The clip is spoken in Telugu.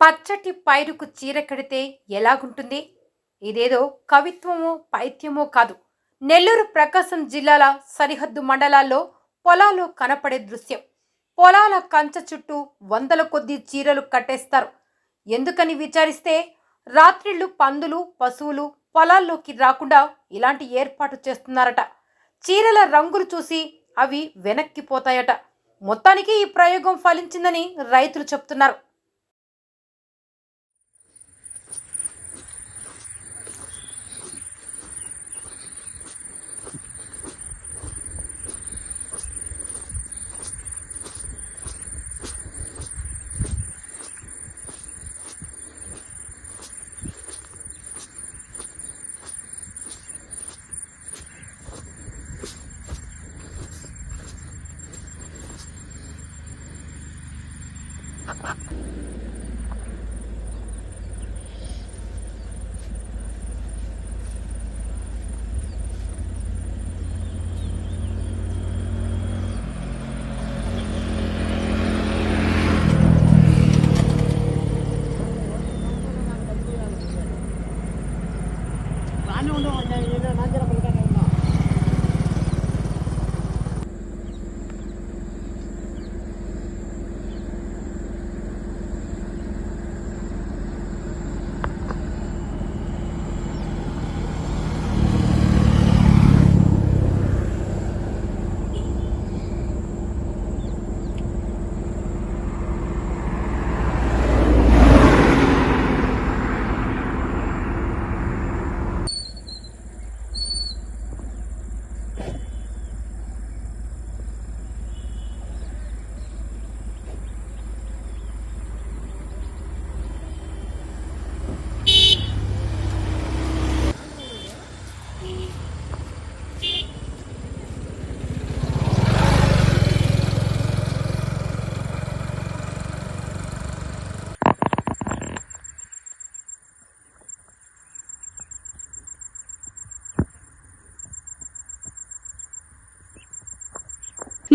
పచ్చటి పైరుకు చీర కడితే ఎలాగుంటుంది? ఇదేదో కవిత్వమో పైత్యమో కాదు. నెల్లూరు ప్రకాశం జిల్లాల సరిహద్దు మండలాల్లో పొలాలు కనపడే దృశ్యం. పొలాల కంచె చుట్టూ వందల కొద్దీ చీరలు కట్టేస్తారు. ఎందుకని విచారిస్తే రాత్రిళ్ళు పందులు పశువులు పొలాల్లోకి రాకుండా ఇలాంటి ఏర్పాటు చేస్తున్నారట. చీరల రంగులు చూసి అవి వెనక్కిపోతాయట మొత్తానికి ఈ ప్రయోగం ఫలించిందని రైతులు చెప్తున్నారు. あっ。